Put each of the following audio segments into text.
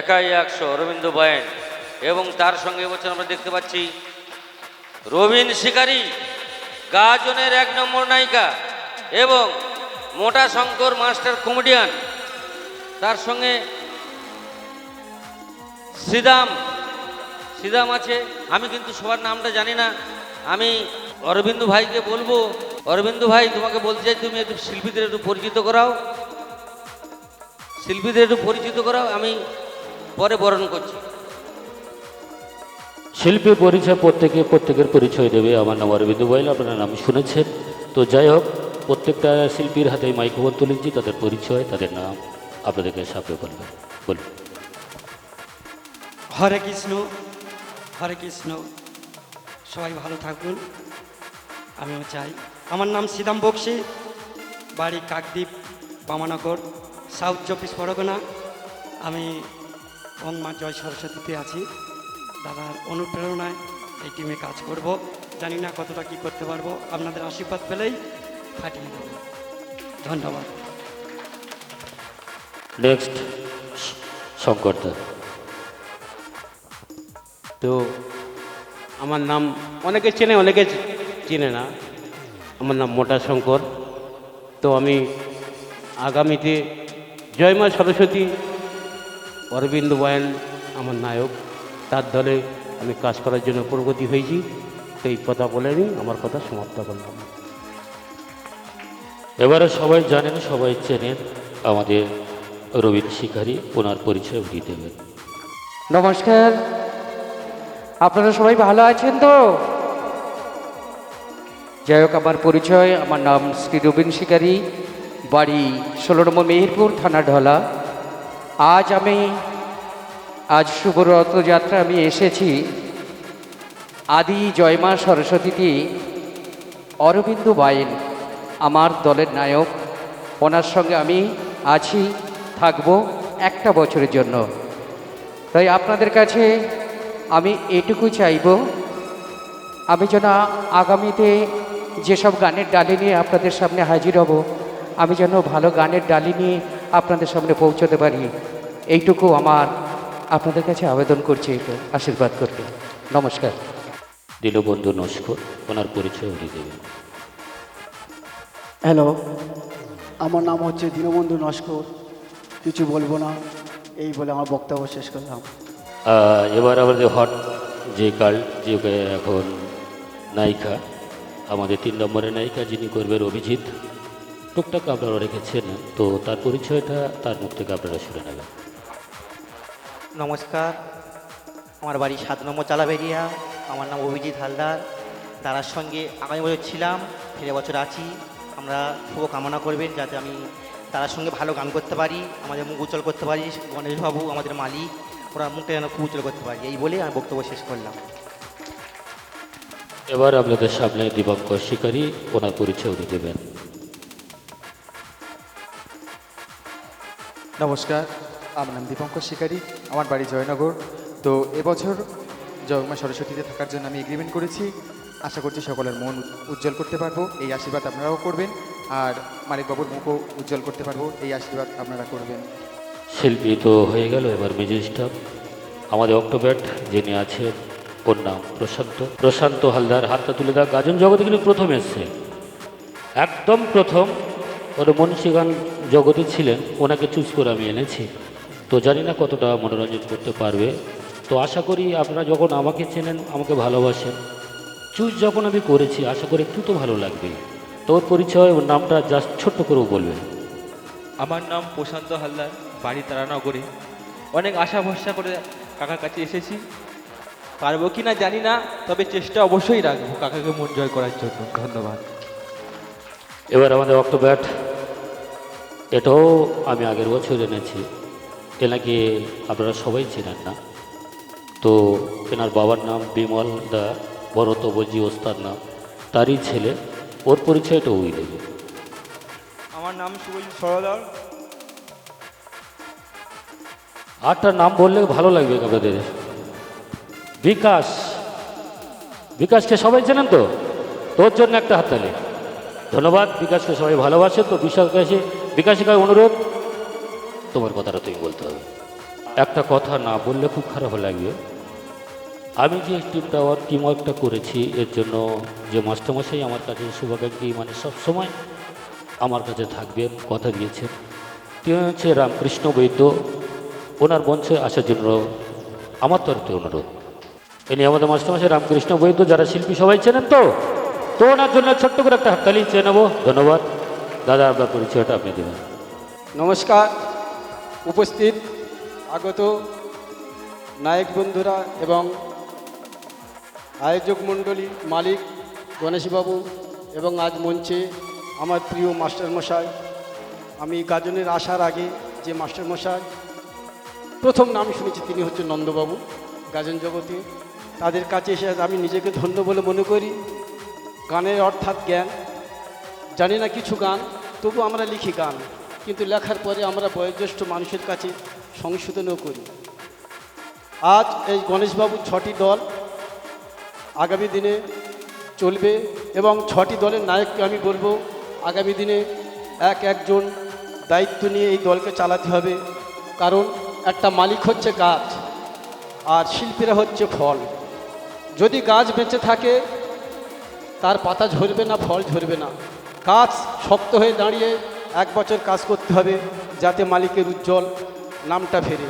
একাই একশো অরবিন্দ বয়েন। এবং তার সঙ্গে এবছর আমরা দেখতে পাচ্ছি রবিন শিকারী, গাজনের এক নম্বর নায়িকা এবং মোটা শঙ্কর মাস্টার কমেডিয়ান। তার সঙ্গে শ্রীদাম শ্রীদাম আছে। আমি কিন্তু সবার নামটা জানি না। আমি অরবিন্দ ভাইকে বলব। অরবিন্দ ভাই, তোমাকে বলতে চাই, তুমি একটু শিল্পীদের একটু পরিচিত করাও। শিল্পীদের একটু পরিচিত করাও। আমি পরে বরণ করছি। শিল্পী পরিচয় প্রত্যেকে প্রত্যেকের পরিচয় দেবে। আমার নাম অরবিন্দ বয়েল আপনার নাম শুনেছেন। তো যাই হোক প্রত্যেকটা শিল্পীর হাতে মাইক্রোফোন তুলেছি তাদের পরিচয় তাদের নাম আপনাদেরকে সাপে বলবেন বলুন। হরে কৃষ্ণ হরে কৃষ্ণ। সবাই ভালো থাকুন আমিও চাই। আমার নাম সিদাম বক্সি বাড়ি কাকদ্বীপ বামানগর সাউথ চব্বিশ পরগনা। আমি মা জয় সরস্বতীতে আছি। দাদার অনুপ্রেরণায় এই টিমে কাজ করব। জানি না কতটা কি করতে পারব। আপনাদের আশীর্বাদ পেলেই ফাটিয়ে দেবো। ধন্যবাদ। নেক্সট শঙ্করদা তো আমার নাম অনেকে চেনে অনেকে চেনে না। আমার নাম মোটা শঙ্কর। তো আমি আগামীতে জয়মা সরস্বতী অরবিন্দ বয়ান, আমার নায়ক, তার দলে আমি কাজ করার জন্য প্রগতি হয়েছি। এই কথা বলে আমি আমার কথা সমাপ্ত করলাম। এবারে সবাই জানেন, সবাই চেনেন আমাদের রবীন্দ্র শিকারী ওনার পরিচয় উঠিয়ে দেবেন। নমস্কার। আপনারা সবাই ভালো আছেন তো? যাই হোক, আমার পরিচয়, আমার নাম শ্রী রবীন্দ্র শিকারী বাড়ি ষোলো নম্বর মেহেরপুর, থানা ঢলা। আজ আমি, আজ শুভ রথযাত্রা আমি এসেছি। আদি জয়মা সরস্বতীতে অরবিন্দ বাইন, আমার দলের নায়ক। ওনার সঙ্গে আমি আছি, থাকব একটা বছরের জন্য। তাই আপনাদের কাছে আমি এটুকু চাইব, আমি যেন আগামীতে যেসব গানের ডালি নিয়ে আপনাদের সামনে হাজির হব, আমি যেন ভালো গানের ডালি নিয়ে আপনাদের সামনে পৌঁছতে পারি। এইটুকু আমার আপনাদের কাছে আবেদন করছি এটা আশীর্বাদ করতে। নমস্কার। দীনবন্ধু নস্কর ওনার পরিচয় উঠিয়ে দেবেন। হ্যালো আমার নাম হচ্ছে দীনবন্ধু নস্কর। কিছু বলব না এই বলে আমার বক্তব্য শেষ করলাম। এবার আমাদের হট যে কাল যে এখন নায়িকা আমাদের তিন নম্বরের নায়িকা যিনি করবেন অভিজিৎ। টুকটাক আপনারা রেখেছেন তো তার পরিচয়টা তার মুখ থেকে আপনারা শুনে নেবেন। নমস্কার আমার বাড়ি সাত নম্বর চালাবেরিয়া আমার নাম অভিজিৎ হালদার দাদার সঙ্গে আগামী বছর ছিলাম ফিরে বছর আছি। আমরা শুভ কামনা করবেন যাতে আমি তার সঙ্গে ভালো গান করতে পারি আমাদের মুখ উজ্জ্বল করতে পারি গণেশবাবু আমাদের মালিক ওরা মুখটা যেন খুব উজ্জ্বল করতে পারি এই বলে আমি বক্তব্য শেষ করলাম। এবার আপনাদের সামনে দিবঙ্কর শিকারী ওনার পরিচয় উনি দেবেন। নমস্কার আমার নাম দীপঙ্কর শিকারী, আমার বাড়ি জয়নগর। তো এবছর জগমা সরস্বতীতে থাকার জন্য আমি এগ্রিমেন্ট করেছি। আশা করছি সকলের মন উজ্জ্বল করতে পারব, এই আশীর্বাদ আপনারাও করবেন। আর মালিকবাবুর মুখও উজ্জ্বল করতে পারব, এই আশীর্বাদ আপনারা করবেন। শিল্পী তো হয়ে গেল, এবার মিউজিক স্টাফ আমাদের অক্টোব্যাট, যিনি আছেন, ওর নাম প্রশান্ত। প্রশান্ত হালদার, হাতটা তুলে দেওয়া গাজন জগতে কিন্তু প্রথম এসছে। একদম প্রথম। ওর মনীষী গান জগতে ছিলেন ওনাকে চুজ করে আমি এনেছি। তো জানি না কতটা মনোরঞ্জন করতে পারবে। তো আশা করি আপনারা যখন আমাকে চেনেন আমাকে ভালোবাসেন চুজ যখন আমি করেছি আশা করি একটু তো ভালো লাগবে। তো ওর পরিচয় ওর নামটা জাস্ট ছোট্ট করেও বলবেন। আমার নাম প্রশান্ত হালদার বাড়ি তারানগরে। অনেক আশা ভরসা করে কাকার কাছে এসেছি। পারব কি না জানি না তবে চেষ্টা অবশ্যই রাখব কাকাকে মন জয় করার জন্য। ধন্যবাদ। এবার আমাদের অক্টোব্যাট এটাও আমি আগের বছর এনেছি। এনাকে আপনারা সবাই চেনেন না। তো এনার বাবার নাম বিমল দা ভরত বজি ওস্তার নাম। তারই ছেলে। ওর পরিচয়টা ওই দেবে। আমার নাম শুভজিৎ সরদার। আটটা নাম বললে ভালো লাগবে আপনাদের। বিকাশ। বিকাশকে সবাই চেনেন তো? তোর জন্য একটা হাততালি। ধন্যবাদ। বিকাশকে সবাই ভালোবাসে তো? বিকাশকে বিকাশিকার অনুরোধ, তোমার কথাটা তুমি বলতে হবে। একটা কথা না বললে খুব খারাপ লাগবে আমি যে টিমটা টিম ওয়ার্কটা করেছি, এর জন্য যে মাস্টারমশাই আমার কাছে শুভাকাঙ্ক্ষী মানে সবসময় আমার কাছে থাকবেন কথা দিয়েছেন। তিনি হচ্ছে রামকৃষ্ণ বৈদ্য। ওনার মঞ্চে আসার জন্য আমার তরফে অনুরোধ। ইনি আমাদের মাস্টারমশাই রামকৃষ্ণ বৈদ্য, যারা শিল্পী সবাই চেনেন তো? তো ওনার জন্য ছোট্ট করে একটা হাততালি চেয়ে নেব। ধন্যবাদ। দাদা, আপনার পরিচয়টা আপনি দেবেন। নমস্কার। উপস্থিত, আগত নায়ক বন্ধুরা এবং আয়োজক মণ্ডলী মালিক গণেশবাবু এবং আজ মঞ্চে আমার প্রিয় মাস্টারমশাই। আমি গাজনের আসার আগে যে মাস্টারমশাই, প্রথম নাম শুনেছি তিনি হচ্ছেন নন্দবাবু, গাজন জগতে। তাদের কাছে এসে আমি নিজেকে ধন্য বলে মনে করি। গানের অর্থাৎ জ্ঞান। জানি না কিছু গান, তবু আমরা লিখি গান। কিন্তু লেখার পরে আমরা বয়োজ্যেষ্ঠ মানুষের কাছে সংশোধনও করি। আজ এই গণেশবাবুর ছটি দল আগামী দিনে চলবে এবং ছটি দলের নায়ককে আমি বলব, আগামী দিনে এক একজন দায়িত্ব নিয়ে এই দলকে চালাতে হবে। কারণ একটা মালিক হচ্ছে গাছ, আর শিল্পীরা হচ্ছে ফল। যদি গাছ বেঁচে থাকে, তার পাতা ঝরবে না, ফল ঝরবে না। গাছ শক্ত হয়ে দাঁড়িয়ে এক বছর কাজ করতে হবে যাতে মালিকের উজ্জ্বল নামটা ফেরে।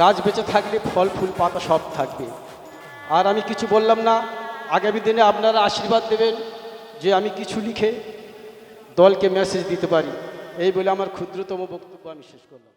গাছ বেঁচে থাকলে ফল, ফুল, পাতা সব থাকবে। আর আমি কিছু বললাম না, আগামী দিনে আপনারা আশীর্বাদ দেবেন যে আমি কিছু লিখে দলকে মেসেজ দিতে পারি। এই বলে আমার ক্ষুদ্রতম বক্তব্য আমি শেষ করলাম।